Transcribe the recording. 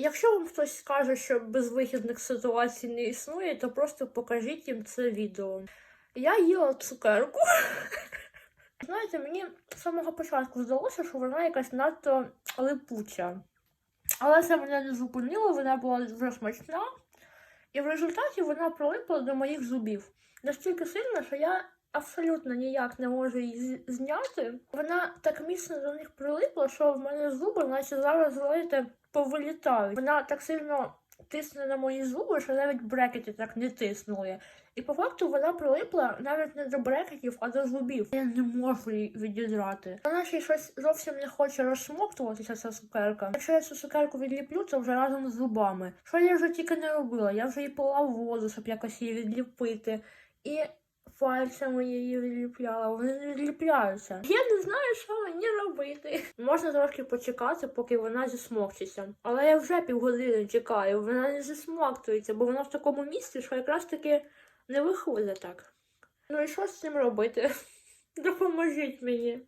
Якщо вам хтось скаже, що безвихідних ситуацій не існує, то просто покажіть їм це відео. Я їла цукерку. Знаєте, мені з самого початку здалося, що вона якась надто липуча. Але це мене не зупинило, вона була дуже смачна. І в результаті вона прилипла до моїх зубів. Настільки сильно, що я абсолютно ніяк не можу її зняти. Вона так міцно до них прилипла, що в мене зуби, наче зараз знаєте, повилітають. Вона так сильно тисне на мої зуби, що навіть брекети так не тиснули. І по факту вона прилипла навіть не до брекетів, а до зубів. Я не можу її відідрати. Вона ще щось зовсім не хоче розсмоктуватися, ця цукерка. Якщо я цю цукерку відліплю, це вже разом з зубами. Що я вже тільки не робила? Я вже її пила воду, щоб якось її відліпити. І пальцями її відліпляла, вони не відліпляються. Я не знаю, що мені робити. Можна трошки почекати, поки вона засмокчиться. Але я вже півгодини чекаю, вона не засмоктується, бо вона в такому місці, що якраз таки не виходить так. Ну і що з цим робити? Допоможіть мені.